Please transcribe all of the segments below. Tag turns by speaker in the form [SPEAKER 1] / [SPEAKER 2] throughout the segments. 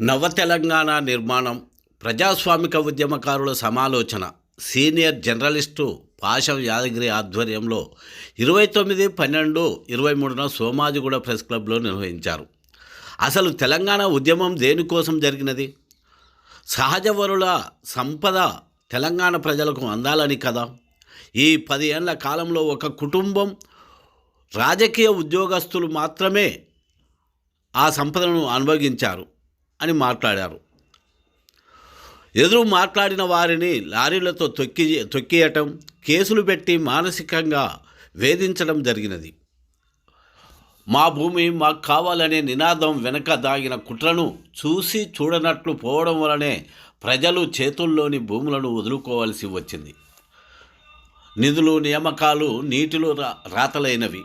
[SPEAKER 1] నవ తెలంగాణ నిర్మాణం ప్రజాస్వామిక ఉద్యమకారుల సమాలోచన సీనియర్ జర్నలిస్టు పాషం యాదగిరి ఆధ్వర్యంలో ఇరవై తొమ్మిది పన్నెండు ఇరవై మూడున సోమాజిగూడ ప్రెస్ క్లబ్లో నిర్వహించారు. అసలు తెలంగాణ ఉద్యమం దేనికోసం జరిగినది? సహజ వరుల సంపద తెలంగాణ ప్రజలకు అందాలని కదా? ఈ పది ఏళ్ళ కాలంలో ఒక కుటుంబం రాజకీయ ఉద్యోగస్తులు మాత్రమే ఆ సంపదను అనుభవించారు అని మాట్లాడారు. ఎదురు మాట్లాడిన వారిని లారీలతో తొక్కి తొక్కియటం కేసులు పెట్టి మానసికంగా వేధించడం జరిగినది. మా భూమి మాకు కావాలనే నినాదం వెనక దాగిన కుట్రను చూసి చూడనట్లు పోవడం వలనే ప్రజలు చేతుల్లోని భూములను వదులుకోవాల్సి వచ్చింది. నిధులు నియామకాలు నీటిలో రా రాతలైనవి.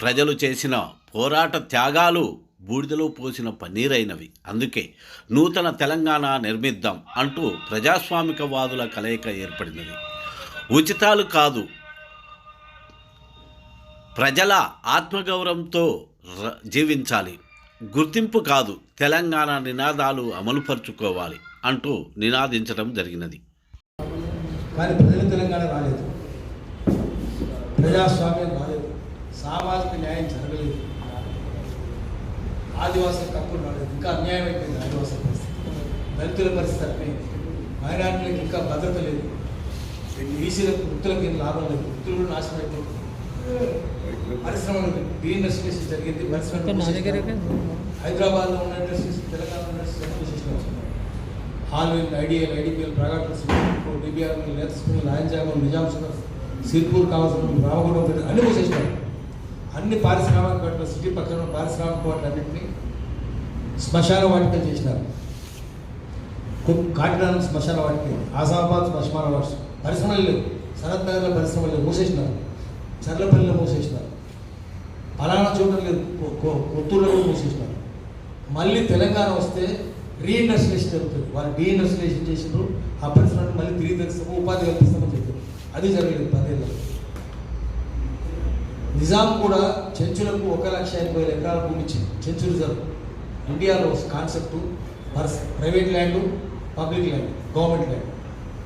[SPEAKER 1] ప్రజలు చేసిన పోరాట త్యాగాలు బూడిదలో పోసిన పన్నీరైనవి. అందుకే నూతన తెలంగాణ నిర్మిద్దాం అంటూ ప్రజాస్వామికవాదుల కలయిక ఏర్పడినది. ఉచితాలు కాదు ప్రజల ఆత్మగౌరవంతో ర- జీవించాలి. గుర్తింపు కాదు తెలంగాణ నినాదాలు అమలుపరుచుకోవాలి అంటూ నినాదించడం జరిగినది.
[SPEAKER 2] కానీ ప్రజలు తెలంగాణ రాలేదు. ప్రజాస్వామ్యం రాలేదు సామాజిక న్యాయం జరగలేదు ఆదివాసుల తప్పులు రాలేదు ఇంకా అన్యాయం అయిపోయింది ఆదివాసుల పరిస్థితి దళితుల పరిస్థితి అయిపోయింది మైనార్టీలకు ఇంకా భద్రత లేదు ఈసీలకు వృత్తులకు ఏం లాభం లేదు వృత్తులు కూడా నాశనం అయిపోతుంది పరిశ్రమలు డీఇండస్ట్రియలైజేషన్ జరిగింది పరిశ్రమలు హైదరాబాద్లో ఉన్న ఇండస్ట్రీస్ తెలంగాణ ఇండస్ట్రీస్ మూసేసినారు హాల్విన్ ఐడియల్ ఐడిపిఎల్ ప్రాగట్ డిబిఆర్ లేత స్కూల్ లాంజాగం నిజాం సుగర్ సిర్పూర్ కావాల్సిన రామగుండం అన్ని మూసేసినారు. అన్ని పారిశ్రామిక వాటిలో సిటీ పక్కన పారిశ్రామిక వాటిని అన్నింటినీ శ్మశాన వాటిక చేసినారు. కాకినాడ శ్మశాన వాటిక ఆసాబాద్ శ్మశాన వాటి పరిశ్రమలు లేవు. సనత్ నగర్లో పరిశ్రమలు లేవు. మూసేసినారు. చర్లపల్లిలో మూసేసినారు. పలానా చోట లేదు. కొత్తూరులో మూసేసినారు. మళ్ళీ తెలంగాణ వస్తే రీఇండస్ట్రియలైజేషన్ జరుగుతుంది. వాళ్ళు డీఇండస్ట్రియలైజేషన్ చేసినారు ఆ పరిశ్రమను మళ్ళీ తిరిగి తెస్తాము ఉపాధి కల్పిస్తామని చెప్పారు. అది జరిగింది పదేళ్ళు. నిజాం కూడా చెంచులకు ఒక లక్ష ఎనభై వేల ఎకరాల భూమి ఇచ్చింది. చెంచు రిజర్వ్. ఇండియాలో concept private land public land government land.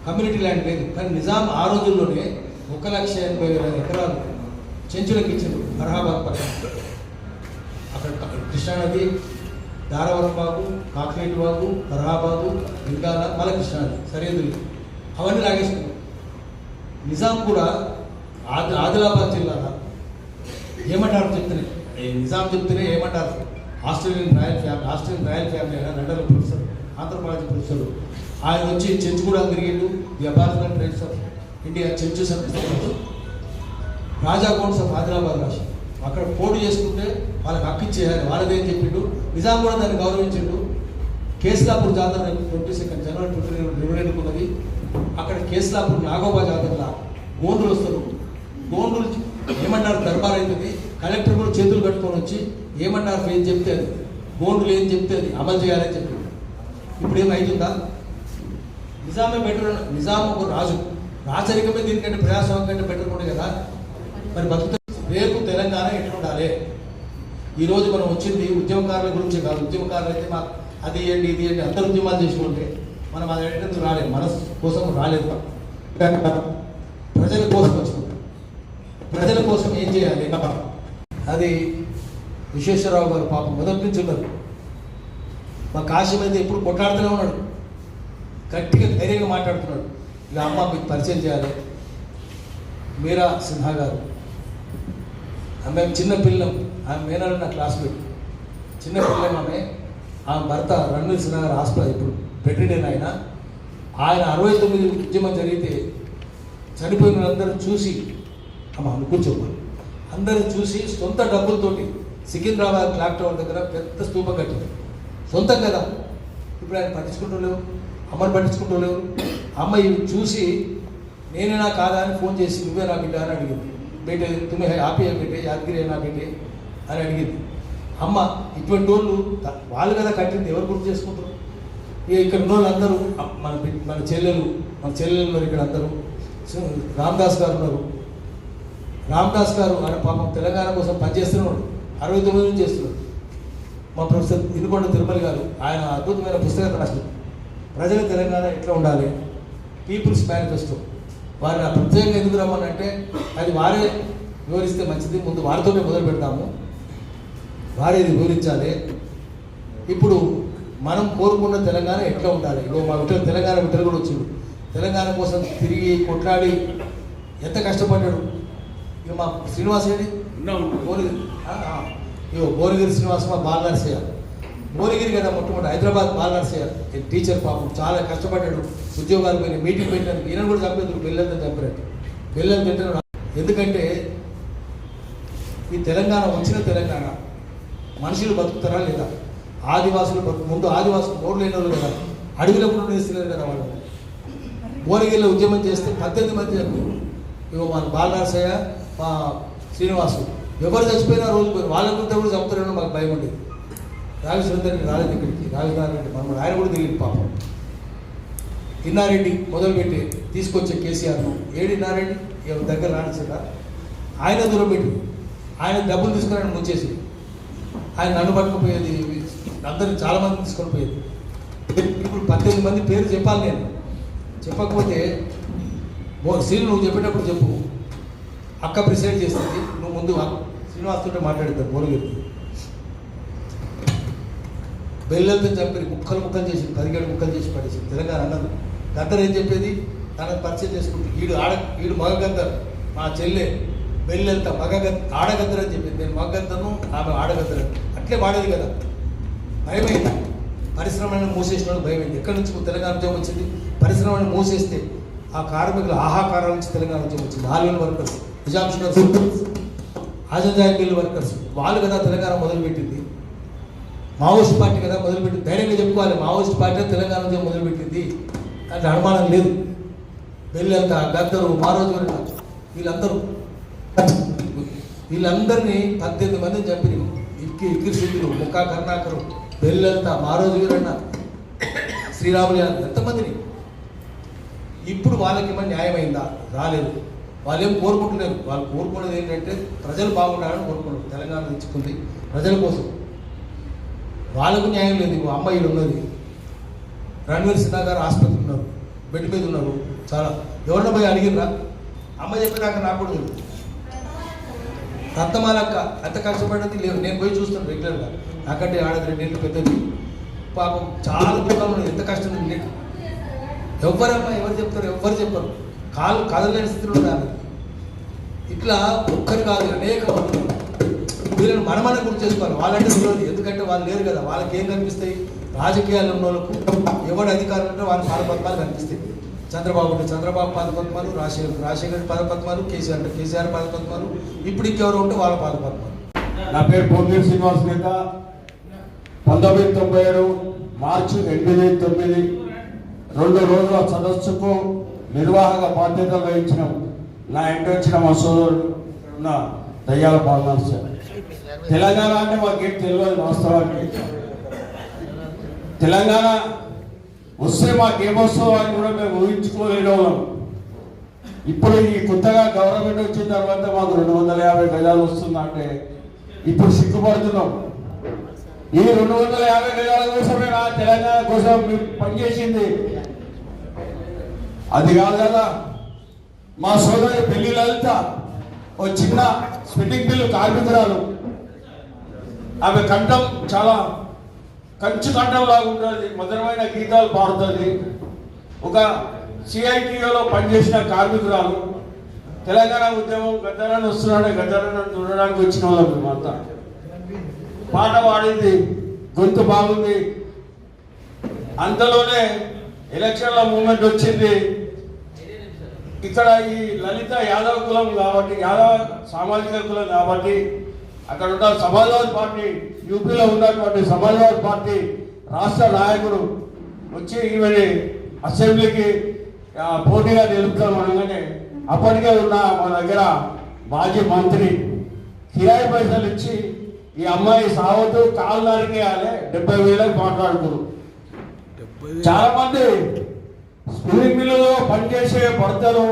[SPEAKER 2] Community land లేదు. కానీ నిజాం ఆ రోజుల్లోనే ఒక లక్ష ఎనభై వేల ఎకరాలు చెంచులకు ఇచ్చిండు అలహాబాద్ పక్కన అక్కడ కృష్ణానది దారవరం బాగు కాకరేటి బాగు అలహాబాదు ఇంకా మళ్ళీ కృష్ణానది సరిహద్దులు. అవన్నీ లాగేసుకున్నాం. నిజాం కూడా ఆది ఆదిలాబాద్ జిల్లా ఏమంటారు చెప్తేనే? నిజాం చెప్తేనే ఏమంటారు? Australian royal family Australian royal family అయినా లండన్ ప్రొఫెసర్ ఆంధ్రప్రదేశ్ ప్రొఫెసర్ ఆయన వచ్చి చర్చ్ కూడా తిరిగిండు. The apartment trains of India church సభ్యులు రాజా కౌన్స్ ఆఫ్ ఆదిలాబాద్ రాసి అక్కడ పోటీ చేసుకుంటే వాళ్ళకి హక్కు ఇచ్చేయాలి. వాళ్ళదేం చెప్పిండు? నిజాం కూడా దాన్ని గౌరవించిండు. కేసులాపూర్ జాతర ట్వంటీ సెకండ్ జనవరి ట్వంటీ రెండు రెండు ఉన్నది. అక్కడ కేసులాపూర్ నాగోబా జాతరలా గోండ్రులు వస్తారు. గోండ్రులు ఏమంటారు దర్బార్ అవుతుంది. కలెక్టర్ కూడా చేతులు కట్టుకొని వచ్చి ఏమన్నారు? ఏం చెప్తే అది. గోండ్రులు ఏం చెప్తే అది? అమలు చేయాలని చెప్పి ఇప్పుడు ఏమైతుందా నిజామే బెటర్ నిజాం ఒక రాజు. రాచరికమే దీనికంటే ప్రజాస్వామ్యం కంటే బెటర్ ఉండే కదా. మరి బతుకు రేపు తెలంగాణ ఎట్లుండాలి? ఈరోజు మనం వచ్చింది ఉద్యమకారుల గురించి కాదు. ఉద్యమకారులు అయితే మా అది ఇవ్వండి ఇది ఇవ్వండి అందరు ఉద్యమాలు చేసుకుంటే మనం అది అడిగినందుకు రాలేదు మన కోసం రాలేదు ప్రజల కోసం వచ్చింది ప్రజల కోసం ఏం చేయాలి? అది విశ్వేశ్వరరావు గారు పాపం మొదటి నుంచి ఉన్నారు. మా కాశీ మీద ఎప్పుడు కొట్లాడుతూనే ఉన్నాడు. గట్టిగా ధైర్యంగా మాట్లాడుతున్నాడు. ఇలా అమ్మ మీకు పరిచయం చేయాలి. మీరా సిన్హా గారు. ఆమె చిన్న పిల్లం. ఆమె మేనాడు నా క్లాస్మేట్. చిన్న పిల్లం ఆమె. ఆమె భర్త రణ్వీర్ సిన్హా గారు హాస్పిటల్ ఇప్పుడు బెడ్రీడెన్ ఆయన ఆయన అరవై తొమ్మిది ఉద్యమం జరిగితే చనిపోయిన అందరూ చూసి అమ్మ ఆమె కూర్చోమ్మా అందరూ చూసి సొంత డబ్బులతోటి సికింద్రాబాద్ క్లాక్ టవర్ దగ్గర పెద్ద స్తూపం కట్టింది. సొంతం కదా. ఇప్పుడు ఆయన పట్టించుకుంటలేవు. అమ్మని పట్టించుకుంటలేవు. అమ్మ ఇవి చూసి నేనేనా కాదా అని ఫోన్ చేసి నువ్వే నా బిడ్డ అని అడిగింది. బేటే తుమ్మే హ్యాపీ బేటే యాదగిరి నా బేటే అని అడిగింది. అమ్మ ఇటువంటి వాళ్ళు వాళ్ళు కదా కట్టింది. ఎవరు గుర్తు చేసుకుంటారు? ఇక ఇక్కడ ఉన్న వాళ్ళందరూ మన మన చెల్లెలు మన చెల్లెలు ఉన్నారు ఇక్కడ అందరూ. సు- రామ్దాస్ గారు ఉన్నారు. రామ్దాస్ గారు ఆయన పాపం తెలంగాణ కోసం పనిచేస్తున్నాడు అరవై తొమ్మిది నుంచి చేస్తున్నాడు. మా ప్రొఫెసర్ ఇనుకొండ తిరుమల గారు ఆయన అద్భుతమైన పుస్తకం రాశారు ప్రజల తెలంగాణ ఎట్లా ఉండాలి? People's manifesto. వారిని ప్రత్యేకంగా ఎందుకు రమ్మనంటే అది వారే వివరిస్తే మంచిది ముందు వారితోనే మొదలు పెడతాము వారే ఇది వివరించాలి. ఇప్పుడు మనం కోరుకున్న తెలంగాణ ఎట్లా ఉండాలి? ఇగో మా విఠల తెలంగాణ విఠలు కూడా వచ్చిండు తెలంగాణ కోసం తిరిగి కొట్లాడి ఎంత కష్టపడ్డాడు? ఇక మా శ్రీనివాస్ ఏంటి ఆ. ఇగో భువనగిరి శ్రీనివాస్ మా బాల నరసయ్య భువనగిరి కదా మొట్టమొదటి హైదరాబాద్ బాల నరసయ్య టీచర్ పాపం చాలా కష్టపడ్డాడు. ఉద్యోగాలు పోయిన మీటింగ్ పెట్టినందుకు ఈయన కూడా చంపేందుకు పిల్లలతో చంపినట్టు. పిల్లలు తింటారు ఎందుకంటే ఈ తెలంగాణ వచ్చిన తెలంగాణ మనుషులు బతుకుతారా లేదా? ఆదివాసులు ముందు ఆదివాసులు నోరు లేని వాళ్ళు కదా. అడవిలో కూడా వేస్తున్నారు కదా వాళ్ళు భువనగిరిలో ఉద్యమం చేస్తే పద్దెనిమిది మంది చనిపోయారు ఇగో మన బాలనరసయ్య మా శ్రీనివాసు. ఎవరు చచ్చిపోయినా రోజు పోయి వాళ్ళ గురించి కూడా చంపుతారని మాకు భయం ఉండేది. రాజేశ్వరి రాలేదు ఇక్కడికి. రాజధాని మన ఆయన కూడా తెలియదు పాపం. ఇన్నారెడ్డి మొదలుపెట్టి తీసుకొచ్చే కేసీఆర్ను ఏడి ఇన్నారెడ్డి దగ్గర రానిచ్చారా ఆయన దూరం పెట్టి. ఆయన డబ్బులు తీసుకుని ముంచేసి ఆయన నన్ను పట్టుకుపోయేది అందరిని చాలామంది తీసుకొని పోయేది ఇప్పుడు పద్దెనిమిది మంది పేరు చెప్పాలి నేను. చెప్పకపోతే సీను నువ్వు చెప్పేటప్పుడు చెప్పు. అక్క ప్రిసైడ్ చేస్తుంది నువ్వు ముందు శ్రీనివాస్తో మాట్లాడతావు భువనగిరి బెల్లెలతో చంపి ముక్కలు ముక్కలు చేసి పదిహేడు ముక్కలు చేసి పడేసింది. తెలంగాణ అన్నది. గద్దర్ ఏం చెప్పేది? తనకు పరిచయం చేసుకుంటూ వీడు ఆడ వీడు మగ గద్దర్ మా చెల్లె బెల్లెంత మగ గద్ ఆడగద్దర్ అని చెప్పింది. నేను మగ గద్దను ఆమె ఆడగద్దరు అట్లే వాడేది కదా. భయమైంది. పరిశ్రమలను మూసేసిన భయమైంది. ఎక్కడి నుంచి తెలంగాణ ఉద్యోగం వచ్చింది? పరిశ్రమలను మూసేస్తే ఆ కార్మికుల ఆహాకారాల నుంచి తెలంగాణ ఉద్యోగం వచ్చింది. ఆర్మీల వర్కర్స్ నిజాం షుగర్స్ ఆజాదాయి మిల్ వర్కర్స్ వాళ్ళు కదా తెలంగాణ మొదలుపెట్టింది. మావోయిస్ట్ పార్టీ కదా మొదలుపెట్టింది. ధైర్యంగా చెప్పుకోవాలి. మావోయిస్ట్ పార్టీ తెలంగాణ ఉద్యోగం మొదలుపెట్టింది. అంటే అనుమానం లేదు. వెళ్ళేంత గద్దరు మారోజు వీళ్ళందరూ వీళ్ళందరినీ పద్దెనిమిది మందిని చంపినాం. ఇక్కి ఇక్కి సిద్ధులు ముఖా కరుణాకరు బెల్లంతా మారోజు వీరన్న శ్రీరాములు యాదవ్ ఎంతమందిని? ఇప్పుడు వాళ్ళకి ఏమైనా న్యాయమైందా? రాలేదు. వాళ్ళు ఏం కోరుకుంటున్నారు? వాళ్ళు కోరుకునేది ఏంటంటే ప్రజలు బాగుండాలని కోరుకుంటారు తెలంగాణ తెచ్చుకుంది ప్రజల కోసం. వాళ్ళకు న్యాయం లేదు. ఇంకో అమ్మాయిలు ఉన్నది. రణవీర్ సిన్హా గారు ఆసుపత్రి ఉన్నారు. బెడ్ మీద ఉన్నారు. చాలా. ఎవరిన పోయి అడిగిరా అమ్మ చెప్పినాక నాకు కూడా తెలుసు రత్నమాలక్క ఎంత కష్టపడ్డది లేదు. నేను పోయి చూస్తాను రెగ్యులర్గా. నాకంటే ఆడది రెండేళ్ళు పెద్దది. పాపం చాలా దుఃఖం ఎంత కష్టం ఉంది ఎవరమ్మా ఎవరు చెప్తారు? ఎవ్వరు చెప్పరు. కాలు కదలేని స్థితిలో ఉండాలి. ఇట్లా ఒక్కరు కాదు అనేక మంది. వీళ్ళని మనమనే గుర్తు చేసుకోవాలి. వాళ్ళంటే తెలియదు. ఎందుకంటే వాళ్ళు లేరు కదా. వాళ్ళకి ఏం కనిపిస్తాయి? రాజకీయాలు ఉన్న వాళ్ళకు ఎవడు అధికారం ఉంటే వాళ్ళ పాదపద్మాలు కనిపిస్తాయి. చంద్రబాబు ఉంటే చంద్రబాబు పాదపద్మాలు రాజశేఖర్ రాజశేఖర్ పాదపద్మాలు కేసీఆర్ అంటే కేసీఆర్ పాదపద్మాలు ఇప్పుడు ఇంకెవరు ఉంటే వాళ్ళ పాదపద్మాలు.
[SPEAKER 3] నా పేరు పొంగేరు శ్రీనివాస్ నేత. పంతొమ్మిది తొంభై ఏడు మార్చి ఎనిమిది తొమ్మిది రెండు రోజుల సదస్సుకు నిర్వాహక బాధ్యత వహించిన నా ఇంటి వచ్చిన మా సోదరుడు ఉన్న దయ్యాల పాలన తెలంగాణ అంటే మాకేం తెలియదు వాస్తవానికి. తెలంగాణ వస్తే మాకేమొస్తుందో అని కూడా మేము ఊహించుకోలేని ఇప్పుడు ఈ కొత్తగా గవర్నమెంట్ వచ్చిన తర్వాత మాకు రెండు వందల యాభై గజాలు వస్తుందంటే ఇప్పుడు సిగ్గుపడుతున్నాం. ఈ రెండు వందల యాభై నిజాల కోసమే నా తెలంగాణ కోసం పనిచేసింది. అది కాదు కదా మా సోదరి పెళ్ళి లలిత ఓ చిన్న స్పిట్టింగ్ బిల్లు కార్మికురాలు. ఆమె కంఠం చాలా కంచు కంఠం లాగా ఉంటుంది మధురమైన గీతాలు పాడుతుంది. ఒక సిఐటిఓలో పనిచేసిన కార్మికురాలు. తెలంగాణ ఉద్యమం గద్దరాన్ని వస్తున్నాడే గద్దరాన్ని చూడడానికి వచ్చిన వాళ్ళు మేమంతా. పాట పాడింది గొంతు బాగుంది. అంతలోనే ఎలక్షన్ల మూమెంట్ వచ్చింది. ఇక్కడ ఈ లలిత యాదవ కులం కాబట్టి యాదవ సామాజిక కులం కాబట్టి అక్కడ ఉన్న సమాజ్వాదీ పార్టీ యూపీలో ఉన్నటువంటి సమాజ్వాదీ పార్టీ రాష్ట్ర నాయకుడు వచ్చి ఈమెని అసెంబ్లీకి పోటీగా నిలుపుతాం అనగానే అప్పటికే ఉన్న మన దగ్గర మాజీ మంత్రి కిరాయి పైసలు ఇచ్చి ఈ అమ్మాయి సావద్దు కాలు నరికేయాలి డెబ్బై వేలకు మాట్లాడుతున్నారు చాలా మంది స్పిన్నింగ్ మిల్లులో పనిచేసే భర్తలు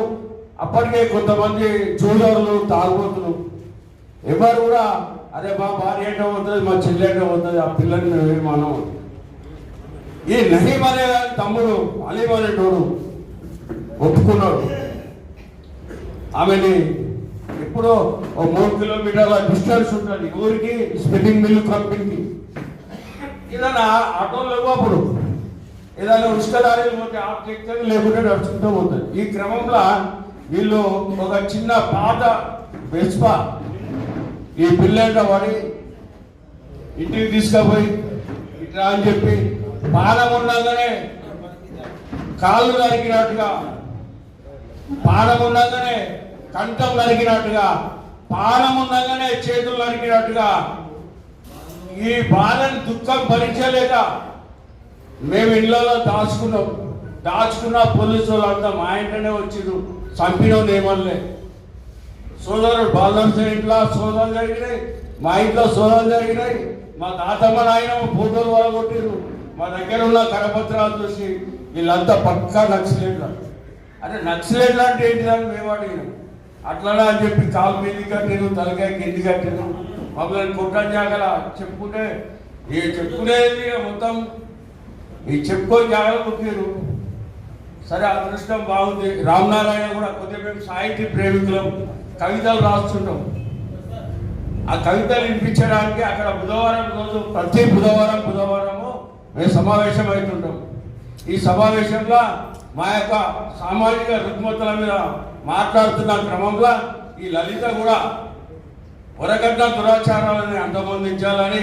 [SPEAKER 3] అప్పటికే కొంతమంది జూదరులు తాగుబోతులు ఎవరు కూడా అరే మా భార్య ఏంటో అవుతుంది మా చెల్లి ఏంటో అవుతుంది ఆ పిల్లని మేము మానం ఈ నహీం అనే తమ్ముడు అలీం అనేటోడు ఒప్పుకున్నాడు. ఆమెని ఇప్పుడు ఓ మూడు కిలోమీటర్ల డిస్టెన్స్ ఉంటుంది ఊరికి స్పిన్నింగ్ మిల్లు కంపెనీకి ఏదైనా ఆటోలు లేవు అప్పుడు. ఏదైనా ఉష్క దారిలో పోతే ఆఫ్ లేకుంటే నడుచుకుంటూ పోతుంది ఈ క్రమంలో వీళ్ళు ఒక చిన్న పాత వెస్పా ఈ పిల్లట పడి ఇంటికి తీసుకుపోయి ఇట్లా అని చెప్పి పానం ఉండగానే కాళ్ళు నరికినట్టుగా పానం ఉండగానే కంఠం నరికినట్టుగా పానం ఉండగానే చేతులు నరికినట్టుగా ఈ బాధని దుఃఖం భరించలేక మేము ఇళ్ళలో దాచుకున్నాం. దాచుకున్న పోలీసు వాళ్ళంతా మా ఇంట్లోనే వచ్చిండ్రు చంపినాం ఏమనలే. సోదరుడు బాలనర్సన్ ఇంట్లో సోదరులు జరిగినాయి మా ఇంట్లో సోదరులు జరిగినాయి. మా తాతమ్మ నాయన ఫోటోలు కొట్టిండ్రు మా దగ్గర ఉన్న కరపత్రాలు చూసి వీళ్ళంతా పక్కా నక్సలేట్లు. అరే నక్సలేట్లు అంటే ఏంటిదని మేము అడిగినాం. అట్లనా అని చెప్పి కాలు మీది కట్టాను తలకాయ కింది కట్టాను మమ్మల్ని కుట్రం జాగ్రత్త చెప్పుకుంటే ఈ చెప్పుకునేది మొత్తం. ఈ చెప్పుకొని జాగ్రత్త కుట్టిరు. సరే అదృష్టం బాగుంది. రామనారాయణ కూడా కొద్దిగా మేము సాహిత్య ప్రేమికులం. కవితలు రాస్తుంటాం. ఆ కవితలు వినిపించడానికి అక్కడ బుధవారం రోజు ప్రతి బుధవారం బుధవారము మేము సమావేశం అవుతుంటాం. ఈ సమావేశంలో మా యొక్క సామాజిక రుగ్మతల మీద మాట్లాడుతున్న క్రమంలో ఈ లలిత కూడా వరగడ్డ దురాచారాలని అంతమొందించాలని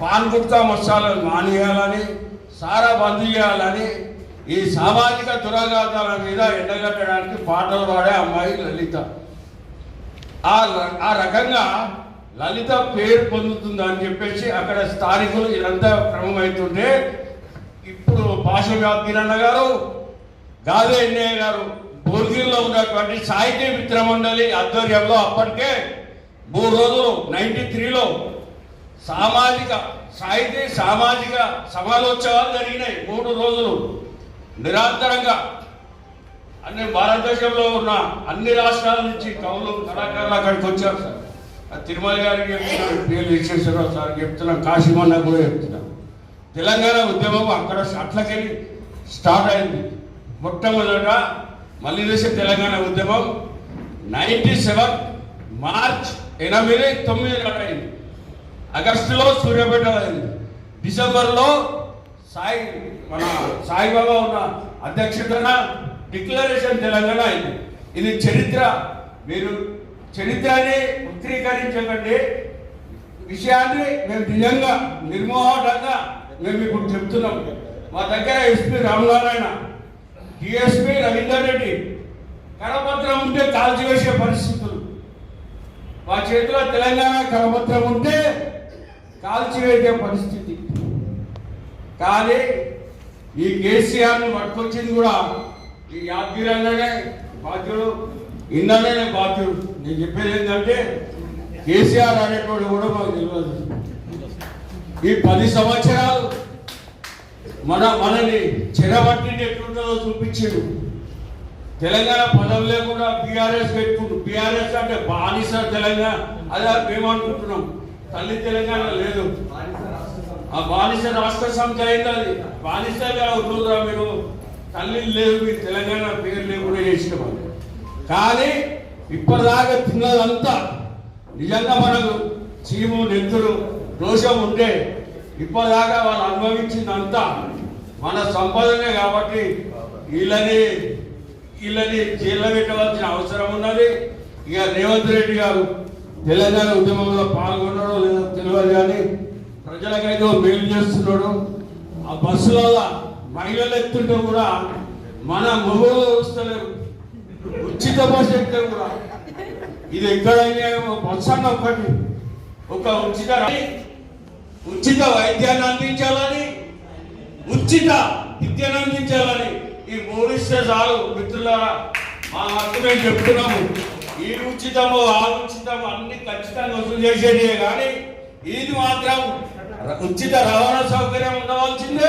[SPEAKER 3] పాన్ గుట్కా మసాలను మానేయాలని సారా బంద్ చేయాలని ఈ సామాజిక దురాఘాతాల మీద ఎండగట్టడానికి పాటలు పాడే అమ్మాయి లలిత. ఆ ఆ రకంగా లలిత పేరు పొందుతుంది అని చెప్పేసి అక్కడ స్థానికులు ఇదంతా క్రమమవుతుంటే ఇప్పుడు భాష కిరణ్ గారు గాదే ఎన్నయ్య గారు బోర్గిల్లో ఉన్నటువంటి సాహిత్య మిత్ర మండలి ఆధ్వర్యంలో అప్పటికే మూడు రోజులు నైన్టీ త్రీలో సామాజిక సాహిత్య సామాజిక సమాలోత్సవాలు జరిగినాయి. మూడు రోజులు నిరంతరంగా. అన్ని భారతదేశంలో ఉన్న అన్ని రాష్ట్రాల నుంచి కవులు కళాకారులు అక్కడికి వచ్చారు సార్. ఆ తిరుమల గారికి చెప్తున్నాను పేరు విశ్వేశ్వరరావు సార్ చెప్తున్నాం కాశీమన్న కూడా చెప్తున్నాను. తెలంగాణ ఉద్యమం అక్కడ అట్లకెళ్ళి స్టార్ట్ అయింది. మొట్టమొదట మళ్ళీ చూసే తెలంగాణ ఉద్యమం నైన్టీ సెవెన్ మార్చ్ ఎనిమిది తొమ్మిది అయింది ఆగస్టులో సూర్యాపేట అయింది. డిసెంబర్లో సాయి మన సాయిబాబా ఉన్న అధ్యక్షతన డిక్లరేషన్ తెలంగాణ అయింది. ఇది చరిత్ర. మీరు చరిత్రని వక్రీకరించకండి. విషయాన్ని మేము నిజంగా నిర్మోహటంగా మేము ఇప్పుడు చెప్తున్నాం. మా దగ్గర ఎస్పీ రామనారాయణ డిఎస్పీ రవీందర్ రెడ్డి కరపత్రం ఉంటే కాల్చివేసే పరిస్థితులు. మా చేతిలో తెలంగాణ కరపత్రం ఉంటే కాల్చివేసే పరిస్థితి. కానీ ఈ కేసీఆర్ని పట్టుకొచ్చింది కూడా ఈ యాదగిరిలోనే బాధ్యుడు. ఇందనే బాధ్యుడు. నేను చెప్పేది ఏంటంటే కేసీఆర్ అనేటువంటి కూడా మాకు తెలియదు. ఈ పది సంవత్సరాలు మన మనని చెరబట్టింది ఎట్లుంటుందో చూపించాడు. తెలంగాణ పదం లేకుండా బీఆర్ఎస్ పెట్టుకుంటు బీఆర్ఎస్ అంటే బానిస తెలంగాణ. అదే మేము అనుకుంటున్నాం. తల్లి తెలంగాణ లేదు. ఆ బానిస రాష్ట్ర సమితి అయింది. అది బానిసగా ఉంటుందిరా మీరు. తల్లి లేదు మీరు తెలంగాణ పేరు లేకుండా చేసిన వాళ్ళు కానీ ఇప్పటిదాకా తిన్నదంతా నిజంగా మనకు చీము నెత్తురు దోషం ఉంటే ఇప్పటిదాకా వాళ్ళు అనుభవించిందంతా మన సంపదనే కాబట్టి వీళ్ళని వీళ్ళని జైల్లో పెట్టవలసిన అవసరం ఉన్నది. ఇక రేవంత్ రెడ్డి గారు తెలంగాణ ఉద్యమంలో పాల్గొన్నాడో లేదో తెలియదు కానీ ప్రజలకైతే మేలు చేస్తున్నాడు. ఆ బస్సులలో మహిళలు ఎత్తుంటే కూడా మన మొగలు వస్తలేరు ఉచిత బస్సు ఎక్కితే కూడా. ఇది ఎక్కడైనా బస్సు అన్న ఒకటి ఒక ఉచిత ఉచిత వైద్యాన్ని అందించాలని ఉచిత విద్యను అందించాలని ఈ మూడు చాలు మిత్రులారా. మా హక్కు మేము చెప్తున్నాము. ఈ ఉచితము ఆ ఉచితము అన్ని ఖచ్చితంగా వసూలు చేసేది కానీ ఇది మాత్రం ఉచిత రవాణా సౌకర్యం ఉండవలసిందే.